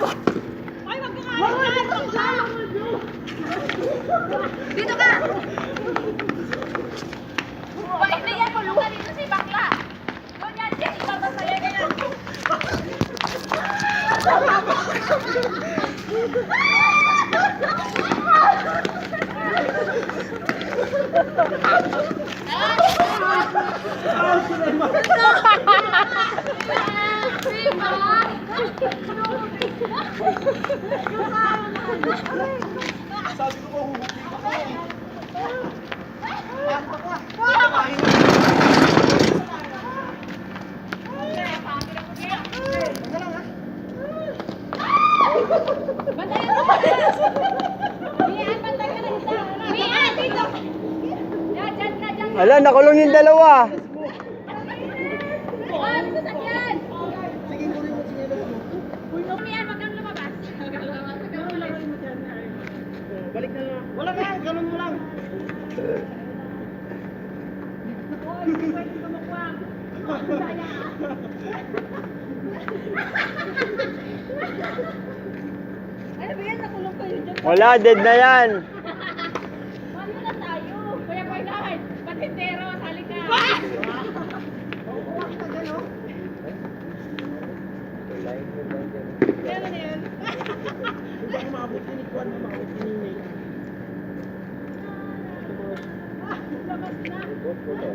Ay, wag ka nga! Dito ka! Dito ka! Balik na yan, kulungan dito si Bakla! Doon yan, yan, ibabasaya ka yan! Bantayan mo! Mian, bantayan ka na isa! Mian, dito! Yan, dyan ka, dyan ka! Ala, nakulong yung dalawa. Ah, dito sa dyan! Mian, wag kang lumabas. Lang. Wala nga, ganun mo lang. Ano ba yan? Nakulong kayo dyan. Wala, dead na yan. Paano na tayo? Kuya Bernard, patintero, sali ka. Meron na yun. Hindi ako maabot ni Kwan, maabot ni May. Labas na. Wala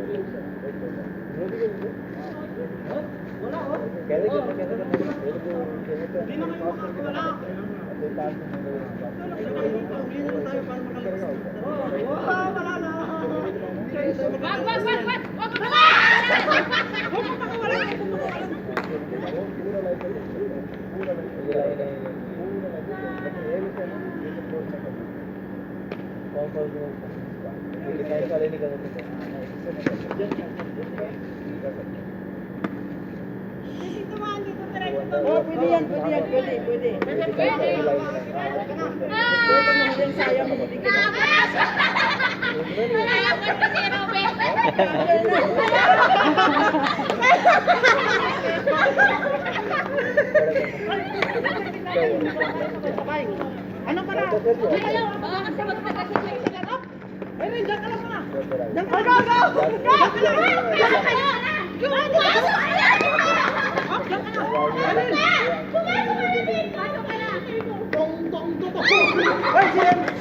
oh. Para. Oh, mo pwede yan, pwede yan, pwede, pwede. Pwede. Yan sayang, ka na. Kaya ko si Robert. Ano pa Go, go, go! Go!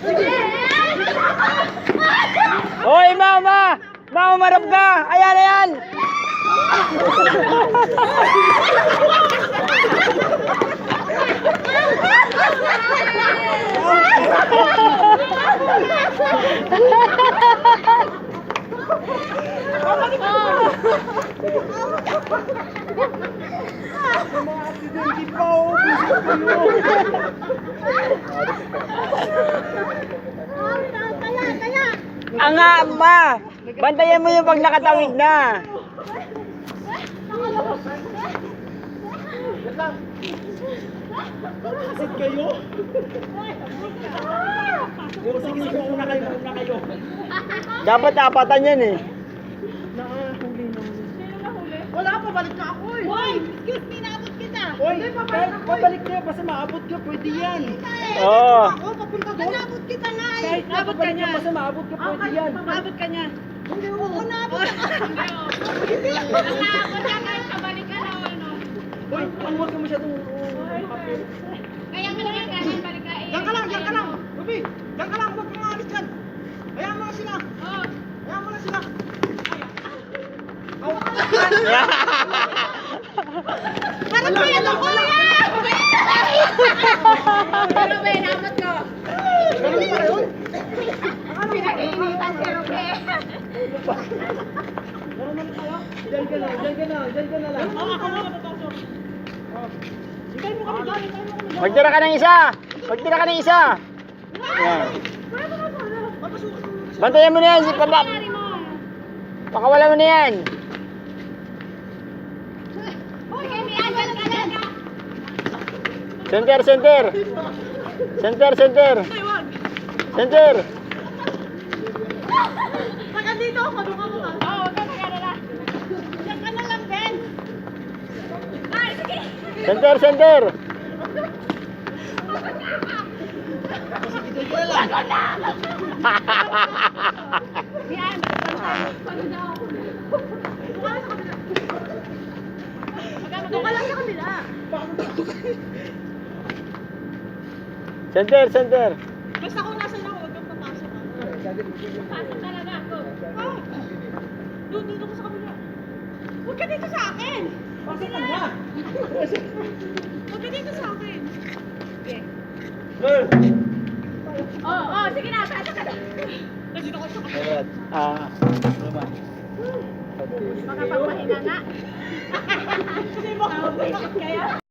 Sige! Hoy, mama! Mama, marap ka! Ayan, ayan! Mga aksidente pa, oh. Kaya, kaya! Ang nga, ma! Bantayan mo yung pag nakatawid na. Asid kayo. Sige, sige, mauna kayo, mauna kayo. Dapat apatan yan eh. Na. Wala pa, balik na ako eh. Hoy! Excuse me, naabot kita! Hoy, kahit pabalik ka, basta maabot ka, pwede yan. Oo. Ako, papunta doon. Naabot kita nga eh! Kahit nakabalik ka, basta maabot ka, pwede yan. Naabot ka niya! Hindi, oo. Naabot ka! Hindi! Naabot ka kahit kabalik ka na ano. Hoy, ang huwag ka masyadong kapil. Kaya ka lang kahit balik ka eh. Diyan ka lang, diyan ka lang. Ruby, diyan ka lang, huwag kang maalis dyan. Hayaan mo na sila. Oo. Hayaan mo na sila. Parang kaya na ko yan! Pero Ben, naabot ko. Ganun pa yun. Pinag-iinitan si tayo. Diyan ka lang, diyan ka lang, diyan ka na lang. Oo, ako muna tataso. Oh. Hintay mo kami dyan, hintay mo kami dyan. Magtira ka ng isa! Magtira ka ng isa! Bantayan mo na yan. si Papa. Pakawala mo na yan. Center, center. Center, center. Center. Saka dito, kadung mo ka. Oo, huwag ka mag-alala. Ah. Diyan ka na lang, Ben. Ay, sige. Center, center. Yan, pagod na ako. Center, center. Basta kung nasa na ako, huwag kang papasok. Pasok talaga ako. Ah! Doon, dito ko sa kabila. Huwag ka dito sa akin! Pasok ka na! Huwag ka dito sa akin! Okay. Oo, oh, sige na, pasok ka na. Nandito ko sa kabila. Ah, naman. Makapagpahinga nga. Hindi mo. Kaya?